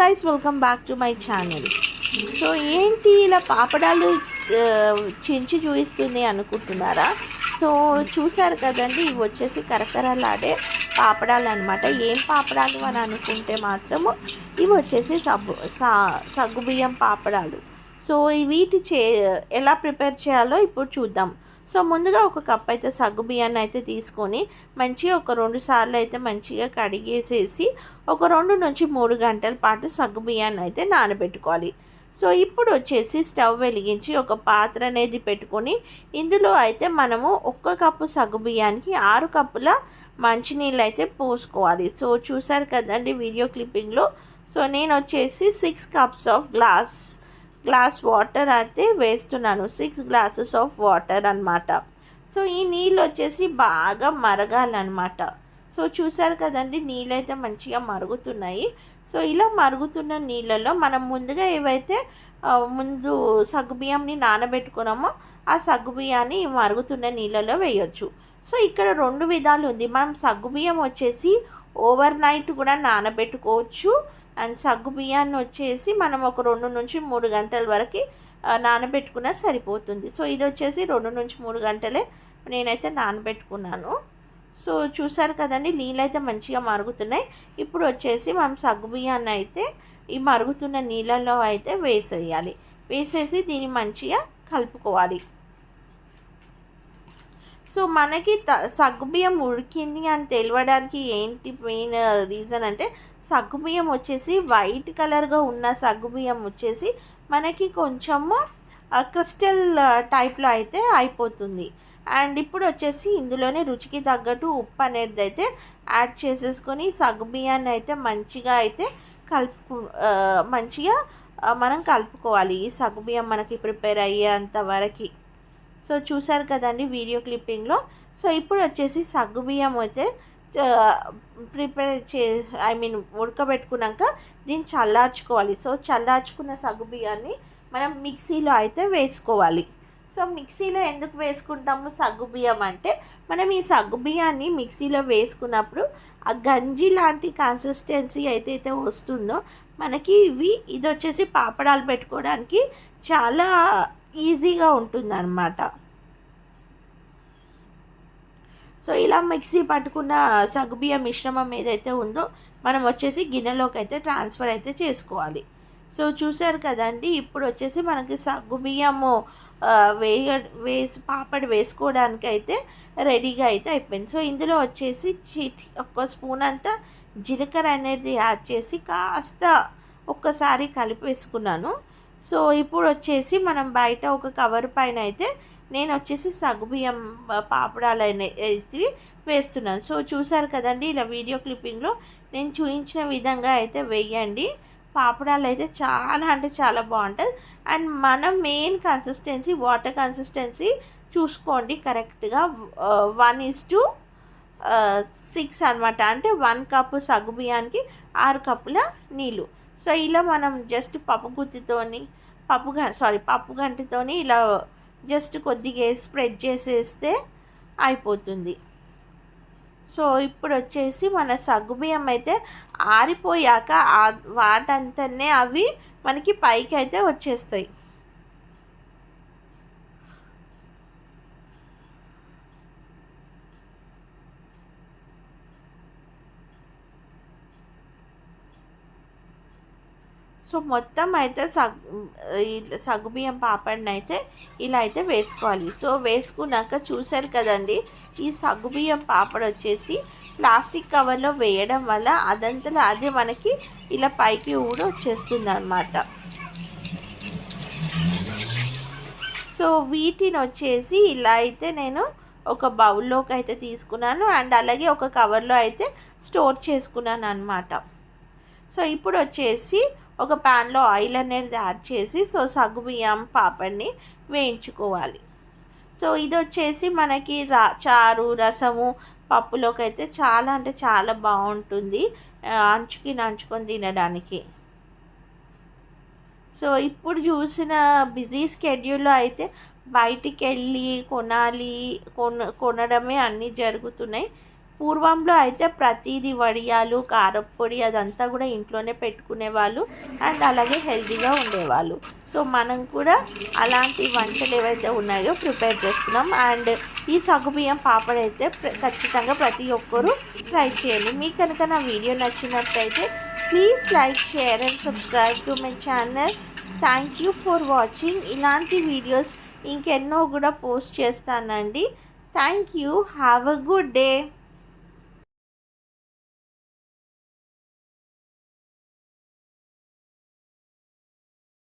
Guys welcome back to my channel so ఏంటి ఇలా పాపడాలు చించి చూపిస్తుంది అనుకుంటున్నారా? సో చూసారు కదండి ఇవి వచ్చేసి కరకరలాడే పాపడాలు అనమాట ఏం పాపడాలు అని అనుకుంటే మాత్రము ఇవి వచ్చేసి సబ్బు సా సగ్గుబియ్యం పాపడాలు. సో వీటి చే ఎలా ప్రిపేర్ చేయాలో ఇప్పుడు చూద్దాం. సో ముందుగా ఒక కప్ అయితే సగ్గు బియ్యాన్ని అయితే తీసుకొని మంచిగా ఒక రెండు సార్లు అయితే మంచిగా కడిగేసేసి ఒక రెండు నుంచి మూడు గంటల పాటు సగ్గు బియ్యాన్ని అయితే నానబెట్టుకోవాలి. సో ఇప్పుడు వచ్చేసి స్టవ్ వెలిగించి ఒక పాత్ర అనేది పెట్టుకొని ఇందులో అయితే మనము ఒక్క కప్పు సగ్గు బియ్యానికి ఆరు కప్పుల మంచినీళ్ళు అయితే పోసుకోవాలి. సో చూసారు కదండి వీడియో క్లిప్పింగ్లో. సో నేను వచ్చేసి six cups of glass glass water అయితే వేస్తున్నాను. సిక్స్ గ్లాసెస్ ఆఫ్ వాటర్ అన్నమాట. సో ఈ నీళ్ళు వచ్చేసి బాగా మరగాలన్నమాట. సో చూసారు కదండి నీళ్ళు అయితే మంచిగా మరుగుతున్నాయి. సో ఇలా మరుగుతున్న నీళ్ళలో మనం ముందుగా ఏవైతే ముందు సగ్గుబియ్యంని నానబెట్టుకున్నామో ఆ సగ్గుబియ్యాన్ని మరుగుతున్న నీళ్ళలో వేయొచ్చు. సో ఇక్కడ రెండు విధాలు ఉంది. మనం సగ్గుబియ్యం వచ్చేసి ఓవర్ నైట్ కూడా నానబెట్టుకోవచ్చు. అండ్ సగ్గు బియ్యాన్ని వచ్చేసి మనం ఒక రెండు నుంచి మూడు గంటల వరకు నానబెట్టుకున్నా సరిపోతుంది. సో ఇది వచ్చేసి రెండు నుంచి మూడు గంటలే నేనైతే నానబెట్టుకున్నాను. సో చూసారు కదండి నీళ్ళు అయితే మంచిగా మరుగుతున్నాయి. ఇప్పుడు వచ్చేసి మనం సగ్గు బియ్యాన్ని అయితే ఈ మరుగుతున్న నీళ్ళలో అయితే వేసేయాలి. వేసేసి దీన్ని మంచిగా కలుపుకోవాలి. సో మనకి త సగ్గుబియ్యం ఉడికింది అని తెలియడానికి ఏంటి మెయిన్ రీజన్ అంటే సగ్గుబియ్యం వచ్చేసి వైట్ కలర్గా ఉన్న సగ్గుబియ్యం వచ్చేసి మనకి కొంచెము క్రిస్టల్ టైప్లో అయితే అయిపోతుంది. అండ్ ఇప్పుడు వచ్చేసి ఇందులోనే రుచికి తగ్గట్టు ఉప్పు అనేది అయితే యాడ్ చేసేసుకొని సగ్గుబియ్యాన్ని అయితే మంచిగా అయితే కలుపు మంచిగా మనం కలుపుకోవాలి. ఈ సగ్గుబియ్యం మనకి ప్రిపేర్ అయ్యేంత వరకు. సో చూసారు కదండి వీడియో క్లిప్పింగ్లో సో ఇప్పుడు వచ్చేసి సగ్గుబియ్యం అయితే ప్రిపేర్ చే ఐ మీన్ ఉడకబెట్టుకున్నాక దీన్ని చల్లార్చుకోవాలి. సో చల్లార్చుకున్న సగ్గుబియ్యాన్ని మనం మిక్సీలో అయితే వేసుకోవాలి. సో మిక్సీలో ఎందుకు వేసుకుంటాము సగ్గుబియ్యం అంటే మనం ఈ సగ్గుబియ్యాన్ని మిక్సీలో వేసుకున్నప్పుడు ఆ గంజి లాంటి కన్సిస్టెన్సీ అయితే వస్తుందో మనకి ఇవి ఇది వచ్చేసి పాపడాలు పెట్టుకోవడానికి చాలా ఈజీగా ఉంటుంది అన్నమాట సో ఇలా మిక్సీ పట్టుకున్న సగ్గుబియ్యం మిశ్రమం ఏదైతే ఉందో మనం వచ్చేసి గిన్నెలోకి అయితే ట్రాన్స్ఫర్ అయితే చేసుకోవాలి. సో చూసారు కదండి ఇప్పుడు వచ్చేసి మనకి సగ్గుబియ్యము వేయ వేసి పాపడి వేసుకోవడానికి అయితే రెడీగా అయితే అయిపోయింది. సో ఇందులో వచ్చేసి చిట్ ఒక స్పూన్ అంతా జీలకర్ర అనేది యాడ్ చేసి కాస్త ఒక్కసారి కలిపి వేసుకున్నాను సో ఇప్పుడు వచ్చేసి మనం బయట ఒక కవర్ పైన అయితే నేను వచ్చేసి సగ్గుబియ్యం పాపడాలు అయితే వేస్తున్నాను. సో చూసారు కదండి ఇలా వీడియో క్లిప్పింగ్లో నేను చూపించిన విధంగా అయితే వేయండి. పాపడాలు అయితే చాలా అంటే చాలా బాగుంటుంది అండ్ మనం మెయిన్ కన్సిస్టెన్సీ వాటర్ కన్సిస్టెన్సీ చూసుకోండి కరెక్ట్గా. వన్ ఇస్ టు సిక్స్ అనమాట అంటే వన్ కప్పు సగ్గు బియ్యానికి ఆరు కప్పుల నీళ్ళు. సో ఇలా మనం జస్ట్ పప్పు గుత్తితోని పప్పు గ సారీ పప్పు గంటితోని ఇలా జస్ట్ కొద్దిగా స్ప్రెడ్ చేసేస్తే అయిపోతుంది. సో ఇప్పుడు వచ్చేసి మన సగ్గుబియ్యం అయితే ఆరిపోయాక వాటంతనే అవి మనకి పైకి అయితే వచ్చేస్తాయి. సో మొత్తం అయితే సగ్ సగ్గుబియ్యం పాపడిని అయితే ఇలా అయితే వేసుకోవాలి. సో వేసుకున్నాక చూసారు కదండి ఈ సగ్గుబియ్యం పాపడ్ వచ్చేసి ప్లాస్టిక్ కవర్లో వేయడం వల్ల అదంతా అదే మనకి ఇలా పైకి కూడా వచ్చేస్తుంది అనమాట సో వీటిని వచ్చేసి ఇలా అయితే నేను ఒక బౌల్లోకి అయితే తీసుకున్నాను అండ్ అలాగే ఒక కవర్లో అయితే స్టోర్ చేసుకున్నాను అనమాట సో ఇప్పుడు వచ్చేసి ఒక ప్యాన్లో ఆయిల్ అనేది యాడ్ చేసి సో సగ్గు బియ్యం పాపడ్ని వేయించుకోవాలి. సో ఇది వచ్చేసి మనకి రా చారు రసము పప్పులోకి అయితే చాలా అంటే చాలా బాగుంటుంది అంచుకి నంచుకొని తినడానికి. సో ఇప్పుడు చూసిన బిజీ స్కెడ్యూల్లో అయితే బయటికి వెళ్ళి కొనాలి కొన కొనడమే అన్నీ జరుగుతున్నాయి. పూర్వంలో అయితే ప్రతిదీ వడియాలు కారప్పొడి అదంతా కూడా ఇంట్లోనే పెట్టుకునేవాళ్ళు అండ్ అలాగే హెల్తీగా ఉండేవాళ్ళు. సో మనం కూడా అలాంటి వంటలు ఏవైతే ఉన్నాయో ప్రిపేర్ చేసుకున్నాం. అండ్ ఈ సగుబియ్యం పాపడ్ అయితే ఖచ్చితంగా ప్రతి ఒక్కరూ ట్రై చేయండి. మీకు కనుక నా వీడియో నచ్చినట్టయితే please like share and subscribe to my channel. Thank you for watching. ఇలాంటి వీడియోస్ ఇంకెన్నో కూడా పోస్ట్ చేస్తానండి. Thank you. Have a good day.